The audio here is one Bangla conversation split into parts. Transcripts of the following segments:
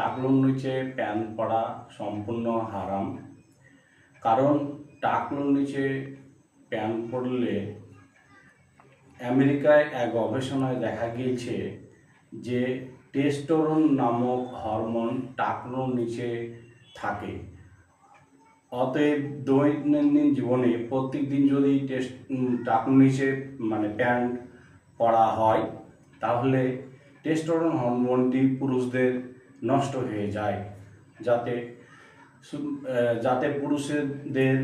টাকলোর নিচে প্যান্ট পরা সম্পূর্ণ হারাম। কারণ টাকলোর নিচে প্যান্ট পরলে আমেরিকায় এক গবেষণায় দেখা গিয়েছে যে টেস্টোরন নামক হরমোন টাকলোর নিচে থাকে। অতএব দৈনন্দিন জীবনে প্রত্যেক দিন যদি টেস্ট টাকলোর নিচে মানে প্যান্ট পরা হয়, তাহলে টেস্টোরন হরমোনটি পুরুষদের নষ্ট হয়ে যায়। যাতে যাতে পুরুষদের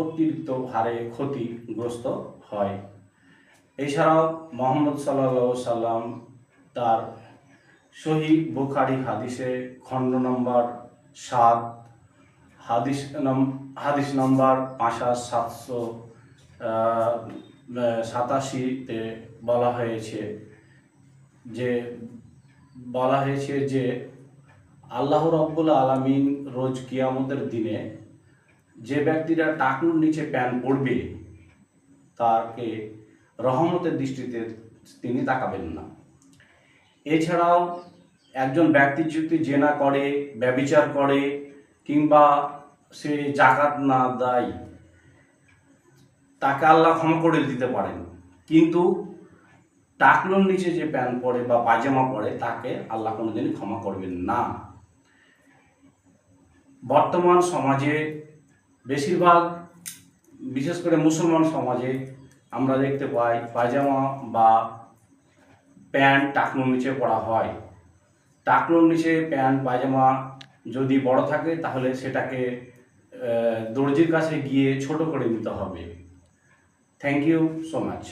অতিরিক্ত হারে ক্ষতিগ্রস্ত হয়। এছাড়াও মোহাম্মদ সাল্লাহ সাল্লাম তার সহি বুখারি হাদিসে খণ্ড নম্বর সাত, হাদিস হাদিস নম্বর পাঁচ সাতশো সাতাশিতে বলা হয়েছে যে বলা হয়েছে যে আল্লাহ রব্বুল আলমিন রোজ কিয়ামতের দিনে যে ব্যক্তিরা টাকনুর নিচে প্যান পড়বে, তাকে রহমতের দৃষ্টিতে তিনি তাকাবেন না। এছাড়াও একজন ব্যক্তি যদি জেনা করে, ব্যবিচার করে, কিংবা সে জাকাত না দেয়, তাকে আল্লাহ ক্ষমা করে দিতে পারেন। কিন্তু টাকলোর নিচে যে প্যান্ট পরে বা পায়জামা পরে তাকে আল্লাহ কোনোদিনই ক্ষমা করবেন না। বর্তমান সমাজে বেশিরভাগ, বিশেষ করে মুসলমান সমাজে আমরা দেখতে পাই পায়জামা বা প্যান্ট টাকলোর নিচে পরা হয়। টাকলোর নিচে প্যান্ট, পায়জামা যদি বড় থাকে, তাহলে সেটাকে দর্জির কাছে গিয়ে ছোট করে নিতে হবে। Thank you so much